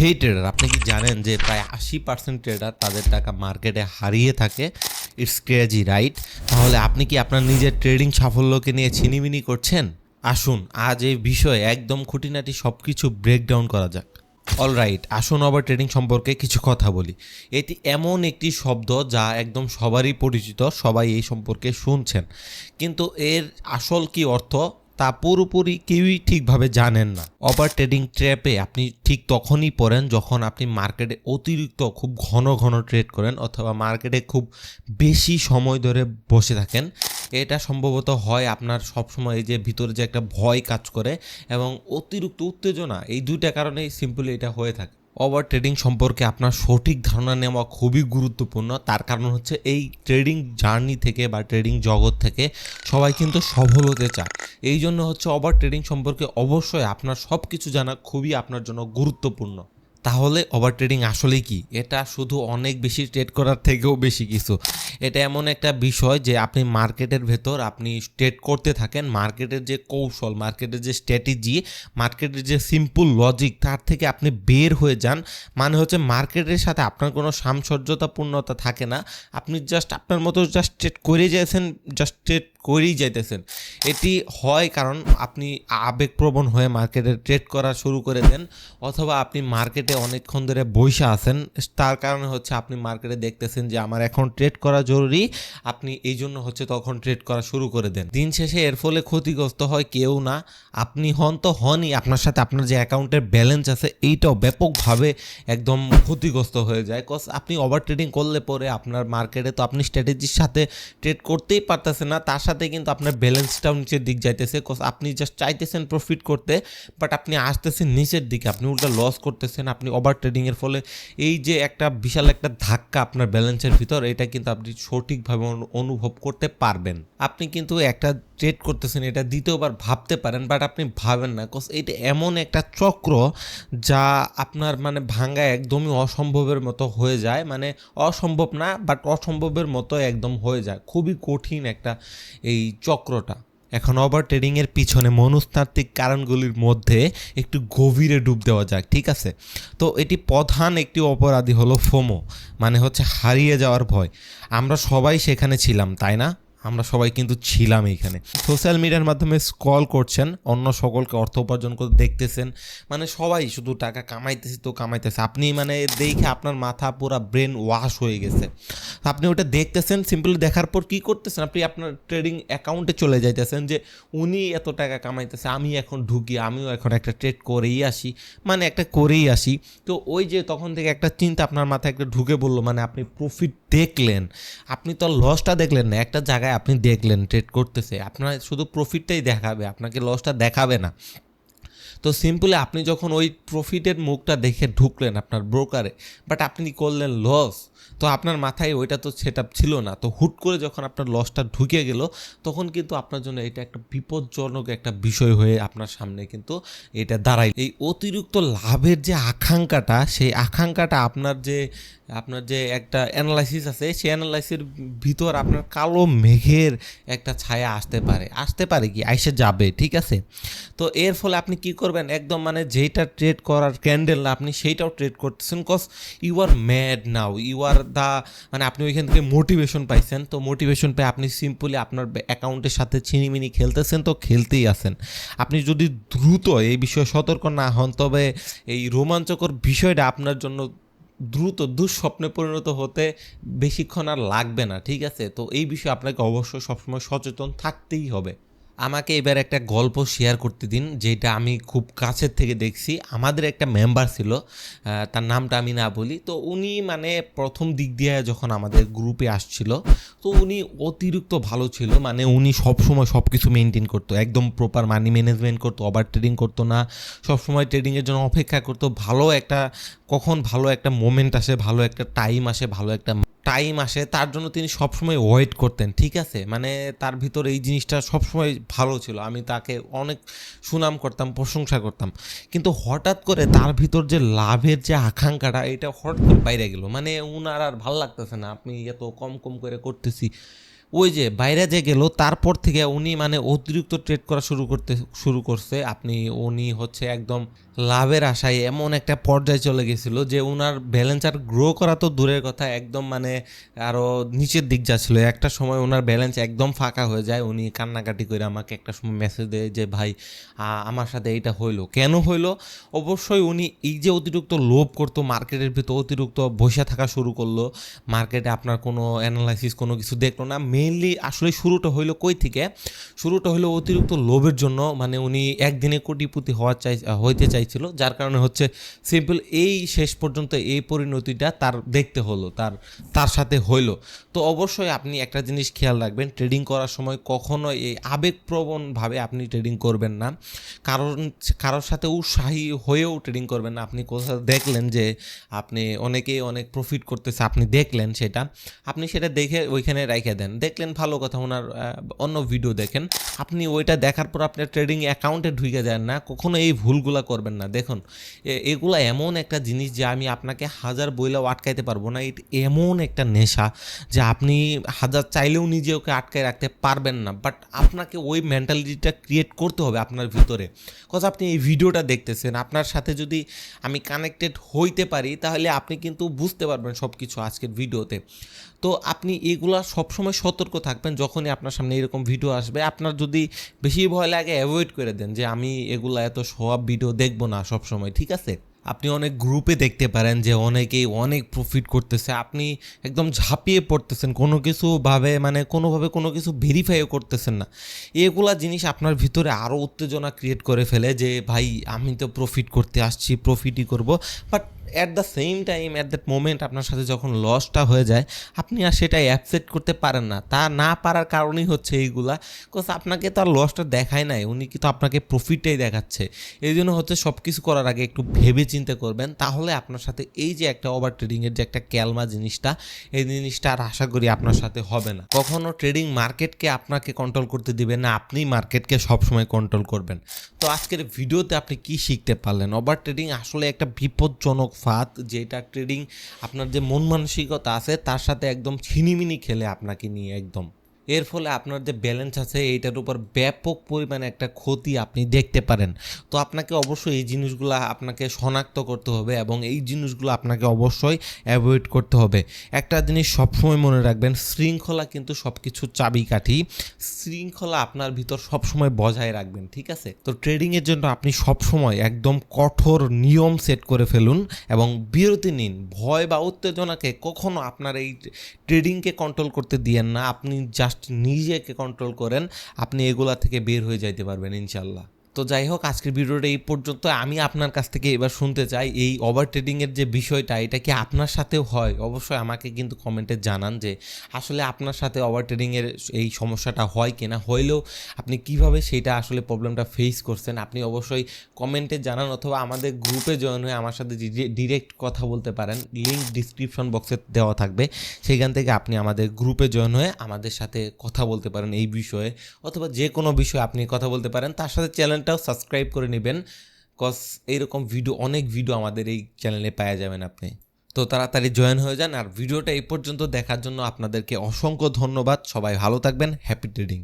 সেই ট্রেডার আপনি কি জানেন যে প্রায় আশি পার্সেন্ট ট্রেডার তাদের টাকা মার্কেটে হারিয়ে থাকে? ইটস ক্রেজি রাইট তাহলে আপনি কি আপনার নিজের ট্রেডিং সাফল্যকে নিয়ে ছিনিমিনি করছেন? আসুন, আজ এই বিষয়ে একদম খুঁটিনাটি সব কিছু ব্রেকডাউন করা যাক। অল রাইট আসুন ওভার ট্রেডিং সম্পর্কে কিছু কথা বলি। এটি এমন একটি শব্দ যা একদম সবারই পরিচিত, সবাই এই সম্পর্কে শুনছেন। কিন্তু এর আসল কি অর্থ? তা পুরোপুরি কেউই ঠিকভাবে জানেন না। ওভার ট্রেডিং ট্র্যাপে আপনি ঠিক তখনই পড়েন যখন আপনি মার্কেটে অতিরিক্ত খুব ঘন ঘন ট্রেড করেন অথবা মার্কেটে খুব বেশি সময় ধরে বসে থাকেন। এটা সম্ভবত হয় আপনার সবসময় এই যে ভিতরে যে একটা ভয় কাজ করে এবং অতিরিক্ত উত্তেজনা, এই দুইটা কারণেই সিম্পলি এটা হয়ে থাকে। ওভার ট্রেডিং সম্পর্কে আপনার সঠিক ধারণা নেওয়া খুবই গুরুত্বপূর্ণ। তার কারণ হচ্ছে এই ট্রেডিং জার্নি থেকে বা ট্রেডিং জগৎ থেকে সবাই কিন্তু সফল হতে চায়। এই জন্য হচ্ছে ওভার ট্রেডিং সম্পর্কে অবশ্যই আপনার সব কিছু জানা খুবই আপনার জন্য গুরুত্বপূর্ণ। তাহলে ওভার ট্রেডিং আসলে কি? এটা শুধু অনেক বেশি ট্রেড করার থেকেও বেশি কিছু। এটা এমন একটা বিষয় যে আপনি মার্কেটের ভেতর আপনি ট্রেড করতে থাকেন, মার্কেটের যে কৌশল, মার্কেটের যে স্ট্র্যাটেজি মার্কেটের যে সিম্পল লজিক তার থেকে আপনি বের হয়ে যান। মানে হচ্ছে মার্কেটের সাথে আপনার কোনো সামসর্যতাপূর্ণতা থাকে না। আপনি জাস্ট আপনার মতো জাস্ট ট্রেড করে যাচ্ছেন জাস্ট ট্রেড করেই যাইতেছেন। এটি হয় কারণ আপনি আবেগপ্রবণ হয়ে মার্কেটে ট্রেড করা শুরু করে দেন অথবা আপনি মার্কেটে অনেকক্ষণ ধরে বৈশা আছেন। তার কারণে হচ্ছে আপনি মার্কেটে দেখতেছেন যে আমার এখন ট্রেড করা জরুরি, আপনি এই জন্য হচ্ছে তখন ট্রেড করা শুরু করে দেন। দিন শেষে এর ফলে ক্ষতিগ্রস্ত হয় কেউ না। আপনি হন তো হনই, আপনার সাথে আপনার যে অ্যাকাউন্টের ব্যালেন্স আছে, এইটাও ব্যাপকভাবে একদম ক্ষতিগ্রস্ত হয়ে যায়। কজ আপনি ওভার ট্রেডিং করলে পরে আপনার মার্কেটে তো আপনি স্ট্র্যাটেজির সাথে ট্রেড করতেই পারতেছেন না, তার সাথে কিন্তু আপনার ব্যালেন্সটাও নিচের দিক যাইতেছে বিকজ আপনি জাস্ট চাইতেছেন প্রফিট করতে বাট আপনি আসতেছেন নিচের দিকে, আপনি উল্টা লস করতেছেন, আপনি ওভার ট্রেডিংয়ের ফলে এই যে একটা বিশাল একটা ধাক্কা আপনার ব্যালেন্সের ভিতর, এটা কিন্তু আপনি সঠিকভাবে অনু- অনুভব করতে পারবেন। আপনি কিন্তু একটা ট্রেড করতেছেন, এটা দ্বিতীয়বার ভাবতে পারেন বাট আপনি ভাবেন না কজ এটা এমন একটা চক্র যা আপনার মানে ভাঙ্গা একদমই অসম্ভবের মতো হয়ে যায় মানে অসম্ভব না বাট অসম্ভবের মতো একদম হয়ে যায়, খুবই কঠিন একটা এই চক্রটা। এখন ওভার ট্রেডিংয়ের পিছনে মনস্তাত্ত্বিক কারণগুলির মধ্যে একটু গভীরে ডুব দেওয়া যাক, ঠিক আছে? তো এটি প্রধান একটি অপরাধী হলো ফোমো মানে হচ্ছে হারিয়ে যাওয়ার ভয়। আমরা সবাই সেখানে ছিলাম, তাই না? আমরা সবাই কিন্তু ছিলাম এইখানে। সোশ্যাল মিডিয়ার মাধ্যমে স্ক্রল করছেন, অন্য সকলকে অর্থ উপার্জন করে দেখতেছেন। মানে সবাই শুধু টাকা কামাইতেছে তো কামাইতেছে। আপনি মানে দেখে আপনার মাথা পুরা ব্রেন ওয়াশ হয়ে গেছে। আপনি ওটা দেখতেছেন সিম্পলি দেখার পর কি করতেছেন? আপনি আপনার ট্রেডিং অ্যাকাউন্টে চলে যাইতেছেন যে, উনি এত টাকা কামাইতেছে, আমি এখন ঢুকি, আমিও এখন একটা ট্রেড করেই আসি। মানে একটা করেই আসি। তো ওই যে তখন থেকে একটা চিন্তা আপনার মাথায় একটা ঢুকে বলল মানে আপনি প্রফিট দেখলেন, আপনি তো লসটা দেখলেন না, একটা জায়গায় আপনি দেখলেন ট্রেড করতেছে, আপনার শুধু প্রফিটটাই দেখাবে, আপনাকে লসটা দেখাবে না। তো সিম্পলি আপনি যখন ওই প্রফিটের মুখটা দেখে ঢুকলেন আপনার ব্রোকারে বাট আপনি করলেন লস তো আপনার মাথায় ওইটা তো সেট ছিল না, তো হুট করে যখন আপনার লসটা ঢুকে গেল, তখন কিন্তু আপনার জন্য এটা একটা বিপজ্জনক একটা বিষয় হয়ে আপনার সামনে কিন্তু এটা দাঁড়ায়। এই অতিরিক্ত লাভের যে আকাঙ্ক্ষাটা, সেই আকাঙ্ক্ষাটা আপনার যে আপনার যে একটা অ্যানালাইসিস আছে, সেই অ্যানালাইসিসের ভিতর আপনার কালো মেঘের একটা ছায়া আসতে পারে। আসতে পারে কি? আইসে যাবে, ঠিক আছে? তো এর ফলে আপনি কি করবেন? একদম মানে যেটা ট্রেড করার ক্যান্ডেল আপনি সেইটাও ট্রেড করতেছেন cause you are mad now you are the মানে আপনি ওইখান থেকে মোটিভেশন পাইছেন। তো মোটিভেশন পেয়ে আপনি সিম্পলি আপনার অ্যাকাউন্টের সাথে ছিনিমিনি খেলতেছেন, তো খেলতেই আছেন। আপনি যদি দ্রুত এই বিষয়ে সতর্ক না হন, তবে এই রোমাঞ্চকর বিষয়টা আপনার জন্য দ্রুত, দুঃস্বপ্নে পরিণত হতে বেশিক্ষণ আর লাগবে না, ঠিক আছে? তো এই বিষয়ে আপনাকে অবশ্যই সবসময় সচেতন থাকতেই হবে। আমাকে এবার একটা গল্প শেয়ার করতে দিন, যেটা আমি খুব কাছের থেকে দেখছি। আমাদের একটা মেম্বার ছিল তার নামটা আমি না বলি। তো উনি মানে প্রথম দিক দিয়ে যখন আমাদের গ্রুপে আসছিল, তো উনি অতিরিক্ত ভালো ছিল। মানে উনি সবসময় সব কিছু মেনটেন করতো। একদম প্রপার মানি ম্যানেজমেন্ট করতো ওভার ট্রেডিং করতো না। সবসময় ট্রেডিংয়ের জন্য অপেক্ষা করতো। ভালো একটা, কখন ভালো একটা মোমেন্ট আসে, ভালো একটা টাইম আসে, ভালো একটা টাইম আসে, তার জন্য তিনি সবসময় ওয়েট করতেন, ঠিক আছে? মানে তার ভিতর এই জিনিসটা সবসময় ভালো ছিল। আমি তাকে অনেক সুনাম করতাম, প্রশংসা করতাম। কিন্তু হঠাৎ করে তার ভিতর যে লাভের যে আকাঙ্ক্ষাটা, এটা হঠাৎ করে বাইরে গেল। মানে উনার আর ভালো লাগতেছে না, আপনি এত কম কম করে করতেছি। ওই যে বাইরে যে গেল, তারপর থেকে উনি মানে অতিরিক্ত ট্রেড করা শুরু করতে, শুরু করছে। আপনি, উনি হচ্ছে একদম লাভের আশায় এমন একটা পর্যায়ে চলে গেছিল যে ওনার ব্যালেন্স আর গ্রো করা তো দূরের কথা, একদম মানে আরও নিচের দিক যাচ্ছিল। একটা সময় ওনার ব্যালেন্স একদম ফাঁকা হয়ে যায়, উনি কান্নাকাটি করে আমাকে একটা সময় মেসেজ দেয় যে, ভাই আমার সাথে এইটা হইল। কেন হইল? অবশ্যই উনি এই যে অতিরিক্ত লোভ করতো মার্কেটের ভিতর, অতিরিক্ত বসে থাকা শুরু করল। মার্কেটে আপনার কোনো অ্যানালাইসিস কোনো কিছু দেখল না। মেইনলি আসলে শুরুটা হইল কই থেকে? শুরুটা হলো অতিরিক্ত লোভের জন্য। মানে উনি একদিনে কোটিপতি হওয়ার চাই, হইতে চাইছিল যার কারণে হচ্ছে সিম্পল এই শেষ পর্যন্ত এই পরিণতিটা তার দেখতে হলো, তার তার সাথে হইল। তো অবশ্যই আপনি একটা জিনিস খেয়াল রাখবেন ট্রেডিং করার সময় কখনো এই আবেগপ্রবণভাবে আপনি ট্রেডিং করবেন না। কারণ, কারোর সাথে উৎসাহী হয়েও ট্রেডিং করবেন না। আপনি কোথাও দেখলেন যে আপনি অনেকেই অনেক প্রফিট করতেছে, আপনি দেখলেন সেটা। আপনি সেটা দেখে ওইখানে রেখে দেন। দেখলেন ভালো কথা, ওনার অন্য ভিডিও দেখেন। আপনি ওইটা দেখার পর আপনার ট্রেডিং অ্যাকাউন্টে ঢুকে যান না। কখনো এই ভুলগুলা করবেন না। দেখুন এগুলা এমন একটা জিনিস যে আমি আপনাকে হাজার বইলেও আটকাইতে পারব না। এটা এমন একটা নেশা যে আপনি হাজার চাইলেও নিজে ওকে আটকায় রাখতে পারবেন না। বাট আপনাকে ওই মেন্টালিটিটা ক্রিয়েট করতে হবে আপনার ভিতরে। কজ আপনি এই ভিডিওটা দেখতেছেন, আপনার সাথে যদি আমি কানেক্টেড হইতে পারি, তাহলে আপনি কিন্তু বুঝতে পারবেন সব কিছু আজকের ভিডিওতে। তো আপনি এগুলা সবসময় সতর্ক থাকবেন যখনই আপনার সামনে এরকম ভিডিও আসবে। আপনার যদি বেশি ভয় লাগে অ্যাভয়েড করে দেন যে আমি এগুলা এত সব ভিডিও দেখব না সবসময়, ঠিক আছে? আপনি অনেক গ্রুপে দেখতে পারেন যে অনেকেই অনেক প্রফিট করতেছে। আপনি একদম ঝাঁপিয়ে পড়তেছেন, কোনো কিছু ভাবে মানে কোনোভাবে কোনো কিছু ভেরিফাইও করতেছেন না। এগুলা জিনিস আপনার ভিতরে আরও উত্তেজনা ক্রিয়েট করে ফেলে যে, ভাই, আমি তো প্রফিট করতে আসছি প্রফিটই করব। But at the same time at that moment আপনার সাথে যখন লসটা হয়ে যায়, আপনি আর সেটা অ্যাপসেট করতে পারেন না। তা না পারার কারণেই হচ্ছে এইগুলা। কোস আপনাকে তো আর লসটা দেখায় নাই, উনি কিন্তু আপনাকে প্রফিটটাই দেখাচ্ছে। এই জন্য হচ্ছে সব কিছু করার আগে একটু ভেবে চিন্তে করবেন। তাহলে আপনার সাথে এই যে একটা ওভার ট্রেডিংয়ের যে একটা ক্যালমা জিনিসটা, এই জিনিসটা আর আশা করি আপনার সাথে হবে না। কখনো ট্রেডিং মার্কেটকে আপনাকে কন্ট্রোল করতে দিবেন না, আপনি মার্কেটকে সবসময় কন্ট্রোল করবেন। তো আজকের ভিডিওতে আপনি কি শিখতে পারলেন? ওভার ট্রেডিং আসলে একটা বিপজ্জনক ফাঁদ, যেটা ট্রেডিং আপনার যে মন মানসিকতা আছে, তার সাথে একদম ছিনিমিনি খেলে আপনাকে নিয়ে একদম। এর ফলে আপনার যে ব্যালেন্স আছে, এইটার উপর ব্যাপক পরিমাণে একটা ক্ষতি আপনি দেখতে পারেন। তো আপনাকে অবশ্যই এই জিনিসগুলো আপনাকে শনাক্ত করতে হবে এবং এই জিনিসগুলো আপনাকে অবশ্যই অ্যাভয়েড করতে হবে। একটা জিনিস সবসময় মনে রাখবেন, শৃঙ্খলা কিন্তু সব কিছু চাবিকাঠি। শৃঙ্খলা আপনার ভিতর সবসময় বজায় রাখবেন, ঠিক আছে? তো ট্রেডিংয়ের জন্য আপনি সবসময় একদম কঠোর নিয়ম সেট করে ফেলুন এবং বিরতি নিন। ভয় বা উত্তেজনাকে কখনো আপনার এই ট্রেডিংকে কন্ট্রোল করতে দিয়েন না। আপনি জাস্ট নিজেকে কন্ট্রোল করেন আপনি এগুলা থেকে বের হয়ে যাইতে পারবেন ইনশাল্লাহ তো যাই হোক, আজকের ভিডিওটা এই পর্যন্ত। আমি আপনার কাছ থেকে এবার শুনতে চাই, এই ওভার ট্রেডিংয়ের যে বিষয়টা, এটা কি আপনার সাথেও হয়? অবশ্যই আমাকে কিন্তু কমেন্টে জানান যে, আসলে আপনার সাথে ওভার ট্রেডিংয়ের এই সমস্যাটা হয় কিনা? হইলেও আপনি কীভাবে সেইটা আসলে প্রবলেমটা ফেস করছেন? আপনি অবশ্যই কমেন্টে জানান অথবা আমাদের গ্রুপে জয়েন হয়ে আমার সাথে ডিরেক্ট কথা বলতে পারেন লিঙ্ক ডিসক্রিপশন বক্সে দেওয়া থাকবে। সেখান থেকে আপনি আমাদের গ্রুপে জয়েন হয়ে আমাদের সাথে কথা বলতে পারেন এই বিষয়ে, অথবা যে কোনো বিষয়ে আপনি কথা বলতে পারেন, তার সাথে চ্যানেলটাও সাবস্ক্রাইব করে নেবেন কজ এইরকম ভিডিও অনেক ভিডিও আমাদের এই চ্যানেলে পাওয়া যাবেন আপনি। তো তাড়াতাড়ি জয়েন হয়ে যান, আর ভিডিওটা এই পর্যন্ত দেখার জন্য আপনাদেরকে অসংখ্য ধন্যবাদ। সবাই ভালো থাকবেন হ্যাপি ট্রেডিং